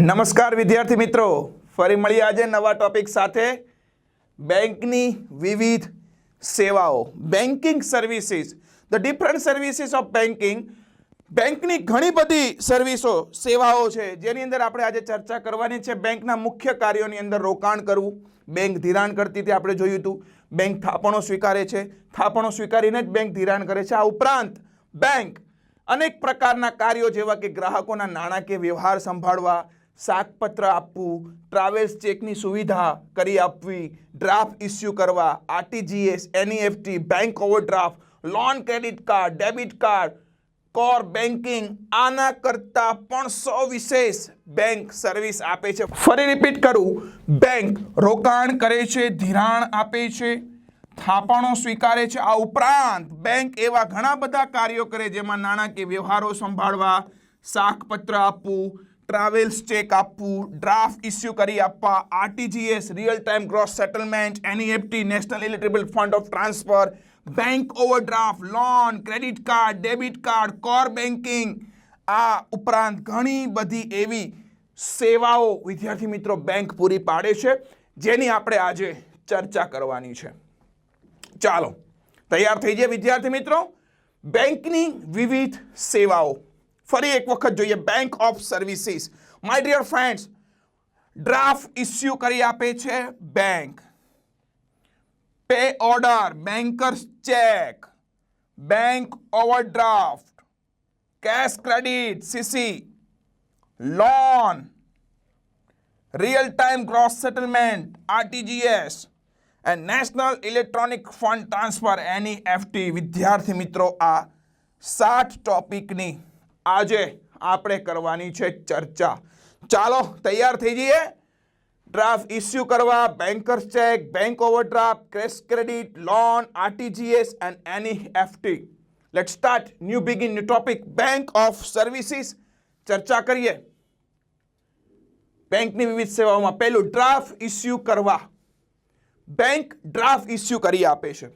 નમસ્કાર વિદ્યાર્થી મિત્રો. ફરી મળીએ આજે નવા ટોપિક સાથે. બેંકની વિવિધ સેવાઓ. Banking services. The different services of banking બેંકની ઘણી બધી સર્વિસો, સેવાઓ છે. જેની અંદર આપણે આજે ચર્ચા કરવાની છે. બેંકના મુખ્ય કાર્યોની અંદર રોકાણ કરવું. બેંક ધિરાણ કરતી તે આપણે જોયું હતું. બેંક થાપણો સ્વીકારે છે. થાપણો સ્વીકારીને જ બેંક ધિરાણ કરે છે. આ ઉપરાંત બેંક અનેક પ્રકારના કાર્યો જેવા કે ગ્રાહકોના નાણાકીય વ્યવહાર સંભાળવા શાકપત્ર આપવું ટ્રાવેલ્સ ચેકની સુવિધા કરી આપવી ડ્રાફ્ટ ઇસ્યુ કરવા RTGS NEFT bank overdraft loan credit card debit card core banking આના કરતાં પણ સો વિશેષ બેંક સર્વિસ આપે છે. ફરી રિપીટ કરું બેંક રોકાણ કરે છે, ધિરાણ આપે છે, થાપણો સ્વીકારે છે. આ ઉપરાંત બેંક એવા ઘણા બધા કાર્યો કરે, જેમાં નાણાકીય વ્યવહારો સંભાળવા, શાકપત્ર આપવું ટ્રાવેલ્સ ચેક આપવું ડ્રાફ્ટ ઇસ્યુ કરી આપવા RTGS real time gross settlement NEFT national electrical fund of transfer bank overdraft loan credit card debit card core banking આ ઉપરાંત ઘણી બધી એવી સેવાઓ વિદ્યાર્થી મિત્રો બેંક પૂરી પાડે છે, જેની આપણે આજે ચર્ચા કરવાની છે. ચાલો, તૈયાર થઈ જાય વિદ્યાર્થી મિત્રો? બેંકની વિવિધ સેવાઓ. ફરી એક વખત જોઈએ bank of services my dear friends draft issue કરી આપે છે bank pay order bankers cheque bank overdraft cash credit CC loan real time gross settlement RTGS and national electronic fund transfer NEFT વિદ્યાર્થી મિત્રો આ સાત ટોપિકની આજે આપણે કરવાની છે ચર્ચા. ચાલો, તૈયાર થઈ જઈએ. ડ્રાફ્ટ ઇસ્યુ કરવા bankers cheque bank overdraft cash credit loan RTGS and NEFT let start new begin new topic bank of services ચર્ચા કરીએ. બેંકની વિવિધ સેવાઓમાં પહેલું ડ્રાફ્ટ ઇસ્યુ કરવા. બેંક ડ્રાફ્ટ ઇસ્યુ કરી આપે છે.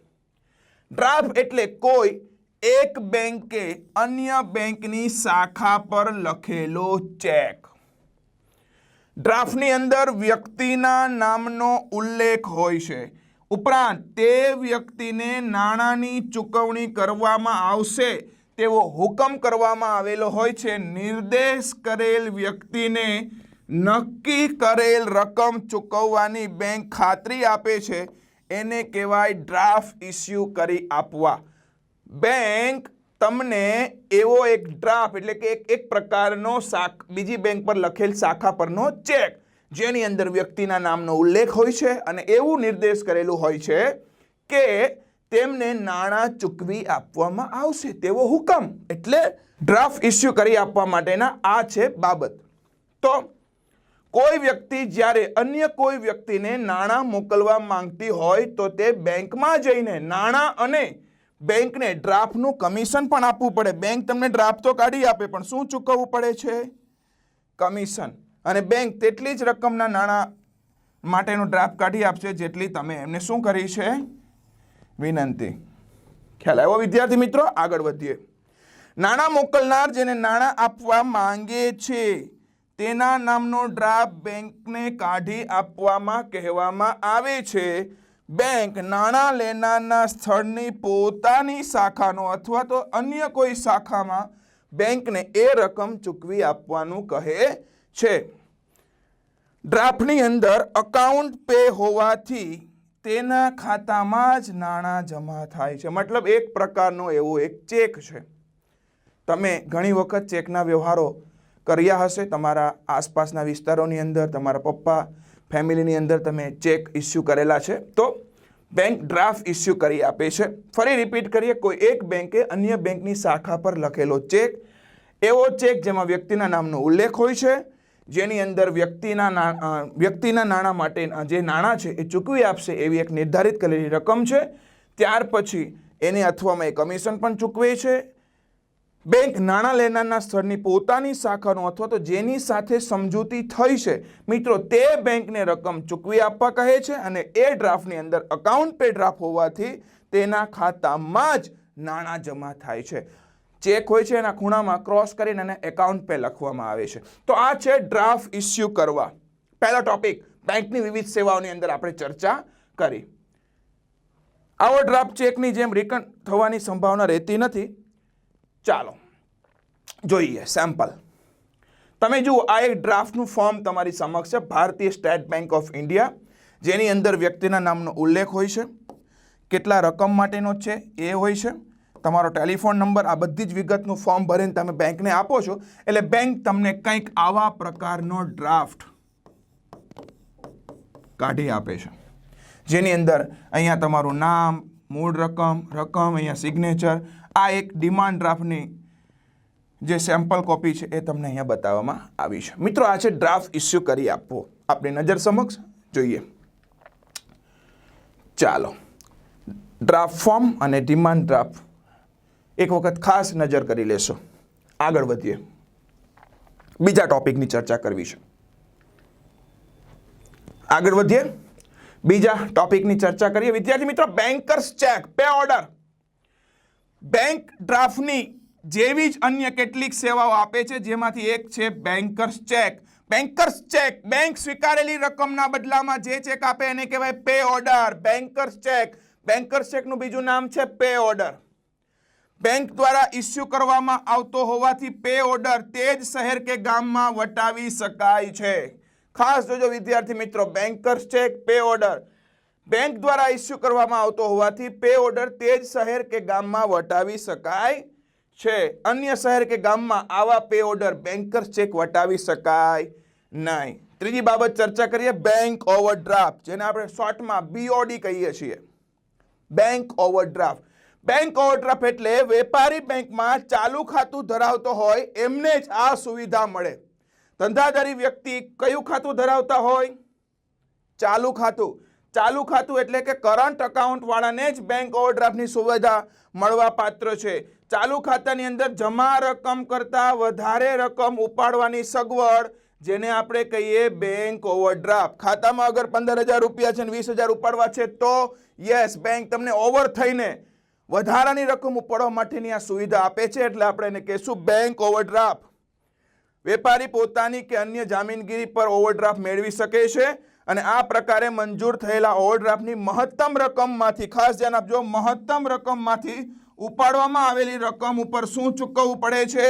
ડ્રાફ્ટ એટલે કોઈ એક બેંકે અન્ય બેંકની શાખા પર લખેલો ચેક. ડ્રાફ્ટની અંદર વ્યક્તિના નામનો ઉલ્લેખ હોય છે. ઉપરાંત, તે વ્યક્તિને નાણાંની ચૂકવણી કરવામાં આવશે તેવો હુકમ કરવામાં આવેલો હોય છે. નિર્દેશ કરેલ વ્યક્તિને નક્કી કરેલ રકમ ચૂકવવાની બેંક ખાતરી આપે છે. એને કહેવાય ડ્રાફ્ટ ઇસ્યુ કરી આપવા. બેંક તમને એવો એક ડ્રાફ્ટ એટલે કે એક એક પ્રકારનો શાખ, બીજી બેંક પર લખેલ શાખા પરનો ચેક જેની અંદર વ્યક્તિના નામનો ઉલ્લેખ હોય છે અને એવું નિર્દેશ કરેલું હોય છે કે તેમને નાણાં ચૂકવી આપવામાં આવશે. તેવો હુકમ એટલે ડ્રાફ્ટ ઇસ્યુ કરી આપવા માટેના આ છે બાબત. તો કોઈ વ્યક્તિ જ્યારે અન્ય કોઈ વ્યક્તિને નાણાં મોકલવા માંગતી હોય તો તે બેંકમાં જઈને નાણાં અને બેંકને ડ્રાફ્ટનું કમિશન પણ આપવું પડે. બેંક તમને ડ્રાફ્ટ તો કાઢી આપે, પણ શું ચૂકવવું પડે છે? કમિશન. અને બેંક તેટલી જ રકમના નાણાં માટેનો ડ્રાફ્ટ કાઢી આપશે જેટલી તમે એમને શું કરી છે? વિનંતી. ખ્યાલ આવ્યો વિદ્યાર્થી મિત્રો? આગળ વધીએ. નાણાં મોકલનાર જેને નાણાં આપવા માંગે છે, તેના નામનો ડ્રાફ્ટ બેંકને કાઢી આપવામાં કહેવામાં આવે છે. બેંક નાણાં લેનારના સ્થળની પોતાની શાખાનો અથવા તો અન્ય કોઈ શાખામાં બેંકને એ રકમ ચૂકવી આપવાનું કહે છે. ડ્રાફ્ટની અંદર અકાઉન્ટ પે હોવાથી તેના ખાતામાં જ નાણાં જમા થાય છે. મતલબ એક પ્રકારનો એવો એક ચેક છે. તમે ઘણી વખત ચેકના વ્યવહારો કર્યા હશે તમારા આસપાસના વિસ્તારોની અંદર, તમારા પપ્પા ફેમિલીની અંદર તમે ચેક ઇસ્યુ કરેલા છે. તો બેંક ડ્રાફ્ટ ઇસ્યુ કરી આપે છે. ફરી રિપીટ કરીએ, કોઈ એક બેંકે અન્ય બેંકની શાખા પર લખેલો ચેક. એવો ચેક જેમાં વ્યક્તિના નામનો ઉલ્લેખ હોય છે, જેની અંદર વ્યક્તિના વ્યક્તિના નાણાં માટે જે નાણાં છે એ ચૂકવી આપશે એવી એક નિર્ધારિત કરેલી રકમ છે. ત્યાર પછી એને અથવામાં એ કમિશન પણ ચૂકવે છે. બેંક નાણાં લેનારના સ્થળની પોતાની શાખાનો અથવા તો જેની સાથે સમજૂતી થઈ છે, મિત્રો, તે બેંકને રકમ ચૂકવી આપવા કહે છે અને એ ડ્રાફ્ટની અંદર અકાઉન્ટ પે ડ્રાફ્ટ હોવાથી તેના ખાતામાં જ નાણાં જમા થાય છે. ચેક હોય છે, એના ખૂણામાં ક્રોસ કરીને એને એકાઉન્ટ પે લખવામાં આવે છે. તો આ છે ડ્રાફ્ટ ઇસ્યુ કરવા. પહેલો ટોપિક બેંકની વિવિધ સેવાઓની અંદર આપણે ચર્ચા કરી. આવો ડ્રાફ્ટ ચેકની જેમ રિટર્ન થવાની સંભાવના રહેતી નથી. ચાલો, જોઈએ સેમ્પલ તમે જુઓ, આ એક ડ્રાફ્ટનું ફોર્મ તમારી સમક્ષ છે, ભારતીય સ્ટેટ બેંક ઓફ ઇન્ડિયા જેની અંદર વ્યક્તિના નામનો ઉલ્લેખ હોય છે, કેટલા રકમ માટેનો છે, એ હોય છે, તમારો ટેલિફોન નંબર આ બધી જ વિગતનું ફોર્મ ભરીને તમે બેંકને આપો છો, એટલે બેંક તમને કંઈક આવા પ્રકારનો ડ્રાફ્ટ કાઢી આપે છે. જેની અંદર અહીંયા તમારું નામ, મૂળ રકમ રકમ, અહીંયા સિગ્નેચર આ એક ડિમાન્ડ ડ્રાફ્ટની જે સેમ્પલ કોપી છે એ તમને અહીંયા બતાવવામાં આવી છે. મિત્રો, આ છે ડ્રાફ્ટ ઇસ્યુ કરી આપવો. આપણી નજર સમક્ષ જોઈએ. ચાલો. ડ્રાફ્ટ ફોર્મ અને ડિમાન્ડ ડ્રાફ્ટ એક વખત ખાસ નજર કરી લેશો. આગળ વધીએ. બીજા ટોપિકની ચર્ચા કરવી છે. આગળ વધીએ. બીજા ટોપિકની ચર્ચા કરીએ. વિદ્યાર્થી મિત્રો bankers cheque pay order bank ડ્રાફ્ટની જેવી જ અન્ય કેટલીક સેવાઓ આપે છે, જેમાંથી એક છે bankers cheque. Bankers cheque, bank સ્વીકારેલી રકમના બદલામાં જે ચેક આપે એને કહેવાય pay order. Bankers cheque bankers ચેકનું બીજું નામ છે પે ઓર્ડર. બેંક દ્વારા ઇસ્યુ કરવામાં આવતો હોવાથી પે ઓર્ડર તે જ શહેર કે ગામમાં વટાવી શકાય છે. ખાસ જોજો વિદ્યાર્થી મિત્રો bankers cheque, pay order. Bank દ્વારા ઇસ્યુ કરવામાં આવતો હોવાથી પે ઓર્ડર તે જ શહેર કે ગામમાં વટાવી શકાય છે. અન્ય શહેર કે ગામમાં આવા પે ઓર્ડર બેન્કર્સ ચેક વટાવી શકાય નહીં. ત્રીજી બાબત ચર્ચા કરીએ, બેંક ઓવરડ્રાફ્ટ, જેને આપણે શોર્ટમાં બીઓડી કહીએ છીએ. Bank overdraft. બેંક ઓવરડ્રાફ્ટ એટલે વેપારી બેંકમાં ચાલુ ખાતું ધરાવતો હોય, એમને જ આ સુવિધા મળે. ધંધાધારી વ્યક્તિ કયું ખાતું ધરાવતા હોય? ચાલુ ખાતું. ચાલુ ખાતું એટલે કે કરંટ અકાઉન્ટ વાળાને જ બેંક ઓવરડ્રાફ્ટની સુવિધા મળવા પાત્ર છે. ચાલુ ખાતાની અંદર જમા રકમ કરતા વધારે રકમ ઉપાડવાની સગવડ, જેને આપણે કહીએ બેંક ઓવરડ્રાફ્ટ ખાતામાં અગર પંદર હજાર રૂપિયા છે ને વીસ હજાર ઉપાડવા છે તો યસ બેંક તમને ઓવર થઈને વધારાની રકમ ઉપાડવા માટેની આ સુવિધા આપે છે એટલે આપણે એને કહીશું બેંક ઓવરડ્રાફ્ટ વેપારી પોતાની કે અન્ય જામીનગીરી પર ઓવરડ્રાફ્ટ મેળવી શકે છે. અને આ પ્રકારે મંજૂર થયેલા ઓવરડ્રાફ્ટની મહત્તમ રકમમાંથી, ખાસ ધ્યાન આપજો, મહત્તમ રકમમાંથી ઉપાડવામાં આવેલી રકમ ઉપર શું ચૂકવવું પડે છે?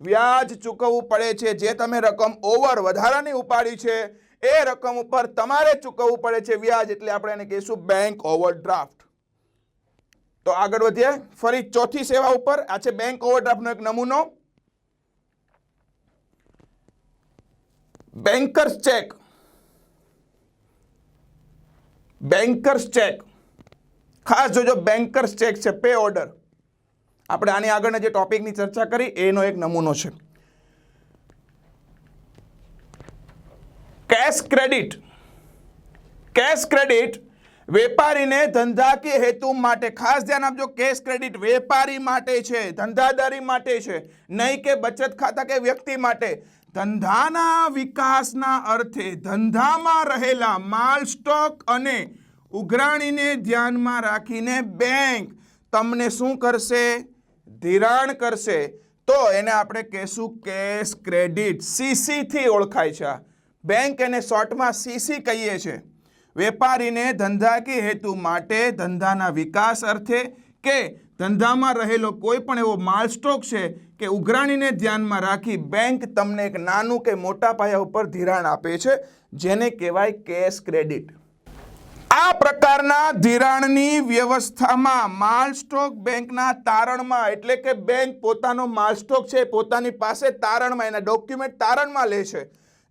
વ્યાજ ચૂકવવું પડે છે. જે તમે રકમ ઓવર વધારાની ઉપાડી છે, એ રકમ ઉપર તમારે ચૂકવવું પડે છે વ્યાજ. એટલે આપણે એને કહીશું બેંક ઓવરડ્રાફ્ટ તો આગળ વધીએ. ફરી ચોથી સેવા ઉપર. આ છે બેંક ઓવરડ્રાફ્ટનો એક નમૂનો. બેન્કર્સ ચેક બેન્કર્સ ચેક ખાસ જોજો બેન્કર્સ ચેક છે પે ઓર્ડર આપણે આની આગળના જે ટોપિકની ચર્ચા કરી, એનો એક નમૂનો છે. કેશ ક્રેડિટ કેશ ક્રેડિટ વેપારીને ધંધાકીય હેતુ માટે, ખાસ ધ્યાન આપજો કેશ ક્રેડિટ વેપારી માટે છે, ધંધાદારી માટે છે, નહીં કે બચત ખાતા કે વ્યક્તિ માટે. ધંધાના વિકાસના અર્થે ધંધામાં રહેલા માલ, સ્ટોક અને ઉઘરાણીને ધ્યાનમાં રાખીને બેંક તમને શું કરશે? ધિરાણ કરશે. તો એને આપણે કહેશું કેશ ક્રેડિટ. સીસીથી ઓળખાય છે. બેંક એને શોર્ટમાં સીસી કહીએ છીએ વેપારીને ધંધાકીય હેતુ માટે ધંધાના વિકાસ અર્થે કે ધંધામાં રહેલો કોઈ પણ એવો માલ સ્ટોક છે કે ઉઘરાણીને ધ્યાનમાં રાખી બેંક તમને એક નાનું કે મોટા પાયા ઉપર ધિરાણ આપે છે, જેને કહેવાય કેશ ક્રેડિટ. આ પ્રકારના ધિરાણની વ્યવસ્થામાં માલ સ્ટોક બેંકના તારણમાં, એટલે કે બેંક પોતાનો માલ સ્ટોક છે પોતાની પાસે તારણમાં, એના ડોક્યુમેન્ટ તારણમાં લે છે.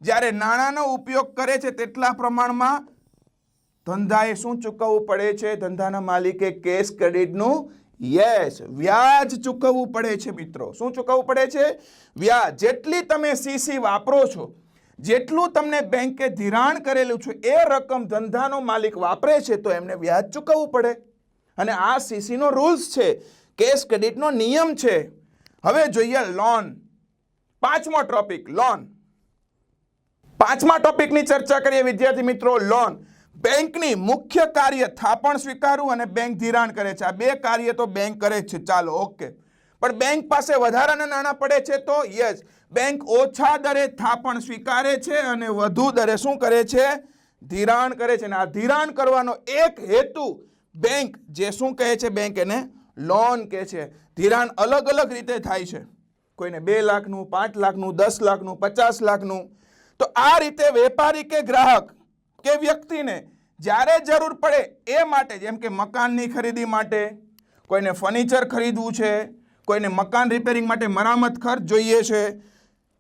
જ્યારે નાણાંનો ઉપયોગ કરે છે તેટલા પ્રમાણમાં ધંધાએ શું ચૂકવવું પડે છે? ધંધાના માલિકે કેશ ક્રેડિટનું યસ, વ્યાજ ચૂકવવું પડે છે મિત્રો. શું ચૂકવવું પડે છે? વ્યાજ. જેટલી તમે સીસી વાપરો છો જેટલું તમને બેંકે ધિરાણ કરેલું છે, એ રકમ ધંધાનો માલિક વાપરે છે, તો એમને વ્યાજ ચૂકવવું પડે. અને આ સીસીનો રૂલ્સ છે કેશ ક્રેડિટનો નિયમ છે. હવે જોઈએ લોન પાંચમો ટોપિક લોન પાંચમા ટોપિકની ચર્ચા કરીએ, વિદ્યાર્થી મિત્રો લોન બેંકની મુખ્ય કાર્ય થાપણ સ્વીકારવું અને બેંક ધિરાણ કરે છે. આ બે કાર્ય તો બેંક કરે છે. ચાલો ઓકે પણ બેંક પાસે વધારાના નાણાં પડે છે તો યસ બેંક ઓછા દરે થાપણ સ્વીકારે છે અને વધુ દરે શું કરે છે? ધિરાણ કરે છે. અને આ ધિરાણ કરવાનો એક હેતુ બેંક જે શું કહે છે? બેંક એને લોન કહે છે. ધિરાણ અલગ અલગ રીતે થાય છે. કોઈને બે લાખનું, પાંચ લાખનું, દસ લાખનું, પચાસ લાખનું. તો આ રીતે વેપારી કે ગ્રાહક કે વ્યક્તિને જ્યારે જરૂર પડે એ માટે, જેમ કે મકાનની ખરીદી માટે, કોઈને ફર્નિચર ખરીદવું છે, કોઈને મકાન રિપેરિંગ માટે મરામત ખર્ચ જોઈએ છે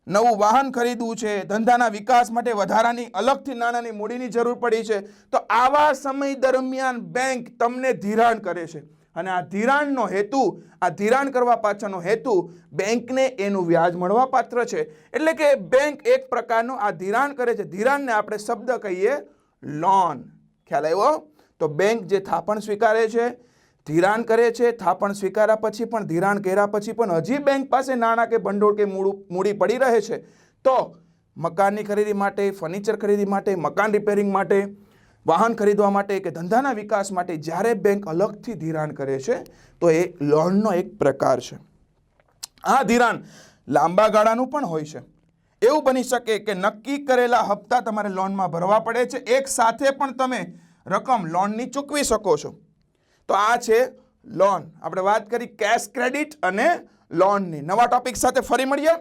નવું વાહન ખરીદવું છે, ધંધાના વિકાસ માટે વધારાની, અલગથી નાણાંની મૂડીની જરૂર પડી છે, તો આવા સમય દરમિયાન બેંક તમને ધિરાણ કરે છે. અને આ ધિરાણનો હેતુ, આ ધિરાણ કરવા પાછળનો હેતુ બેંકને એનું વ્યાજ મળવા પાત્ર છે. એટલે કે બેંક એક પ્રકારનું આ ધિરાણ કરે છે. ધિરાણને આપણે શબ્દ કહીએ લોન ખ્યાલ આવ્યો? તો બેંક જે થાપણ સ્વીકારે છે ધિરાણ કરે છે, થાપણ સ્વીકાર્યા પછી પણ, ધિરાણ કર્યા પછી પણ હજી બેંક પાસે નાણાં કે ભંડોળ કે મૂડું પડી રહે છે. તો મકાનની ખરીદી માટે, ફર્નિચર ખરીદી માટે, મકાન રિપેરિંગ માટે, વાહન ખરીદવા માટે કે ધંધાના વિકાસ માટે જ્યારે બેંક અલગથી ધિરાણ કરે છે, તો એ લોનનો એક પ્રકાર છે. આ ધિરાણ લાંબા ગાળાનું પણ હોય છે. એવું બની શકે કે નક્કી કરેલા હપ્તા તમારે લોનમાં ભરવા પડે છે, એક સાથે પણ તમે રકમ લોનની ચૂકવી શકો છો. તો આ છે લોન આપણે વાત કરી કેશ ક્રેડિટ અને લોનની નવા ટોપિક સાથે ફરી મળીએ.